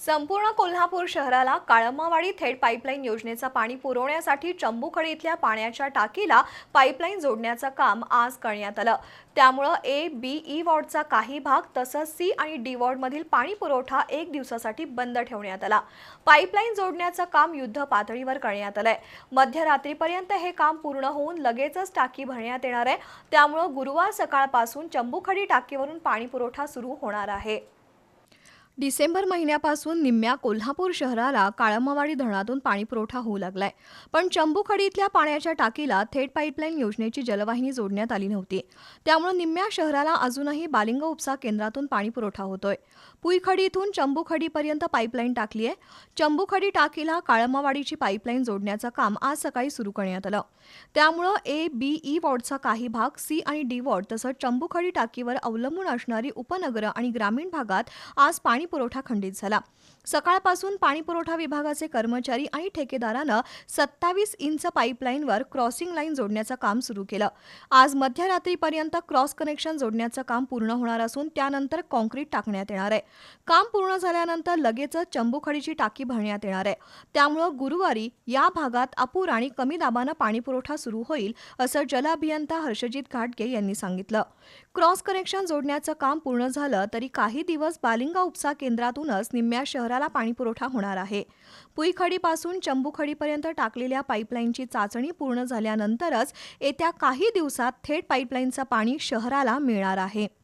संपूर्ण कोल्हापूर शहराला काळमावाडी थेट पाईपलाईन योजनेचं पाणी पुरवण्यासाठी चंबूखडी इथल्या पाण्याच्या टाकीला पाईपलाईन जोडण्याचं काम आज करण्यात आलं. त्यामुळं ए बी ई वॉर्डचा काही भाग तसंच सी आणि डी वॉर्डमधील पाणी पुरवठा एक दिवसासाठी बंद ठेवण्यात आला. पाईपलाईन जोडण्याचं काम युद्ध पातळीवर करण्यात आलंय. मध्यरात्रीपर्यंत हे काम पूर्ण होऊन लगेचच टाकी भरण्यात येणार आहे. त्यामुळं गुरुवार सकाळपासून चंबूखडी टाकीवरून पाणी पुरवठा सुरू होणार आहे. डिसेंबर महिन्यापासून निम्म्या कोल्हापूर शहराला काळमवाडी धरणातून पाणी पुरवठा होऊ लागलाय. पण चंबूखडी इथल्या पाण्याच्या टाकीला थेट पाईपलाईन योजनेची जलवाहिनी जोडण्यात आली नव्हती. त्यामुळे निम्म्या शहराला अजूनही बालिंग उपसा केंद्रातून पाणी पुरवठा होतोय. पुईखडी इथून चंबूखडीपर्यंत पाईपलाईन टाकली आहे चंबूखडी टाकीला काळमावाडीची पाईपलाईन जोडण्याचं काम आज सकाळी सुरू करण्यात आलं. त्यामुळं ए बी ई वॉर्डचा काही भाग सी आणि डी वॉर्ड तसंच चंबूखडी टाकीवर अवलंबून असणारी उपनगरं आणि ग्रामीण भागात आज पाणी पाणीपुरवठा खंडित झाला. सकाळपासून पाणीपुरवठा विभागाचे कर्मचारी आणि ठेकेदारानं सत्तावीस इंच पाईपलाईनवर क्रॉसिंग लाईन जोडण्याचं काम सुरू केलं. आज मध्यरात्रीपर्यंत क्रॉस कनेक्शन जोडण्याचं काम पूर्ण होणार असून त्यानंतर कॉन्क्रीट टाकण्यात येणार आहे. काम पूर्ण झाल्यानंतर लगेचच चंबूखडीची टाकी भरण्यात येणार आहे. त्यामुळं गुरुवारी या भागात अपूर आणि कमी दाबानं पाणीपुरवठा सुरू होईल असं जलअभियंता हर्षजित घाटगे यांनी सांगितलं. क्रॉस कनेक्शन जोडण्याचं काम पूर्ण झालं तरी काही दिवस बालिंगा उपसा केंद्रातूनच निम्म्या शहराला पाणीपुरवठा होणार आहे. पुईखडीपासून चंबूखडीपर्यंत टाकलेल्या पाईपलाईनची चाचणी पूर्ण झाल्यानंतरच येत्या काही दिवसात थेट पाईपलाईनचं पाणी शहराला मिळणार आहे.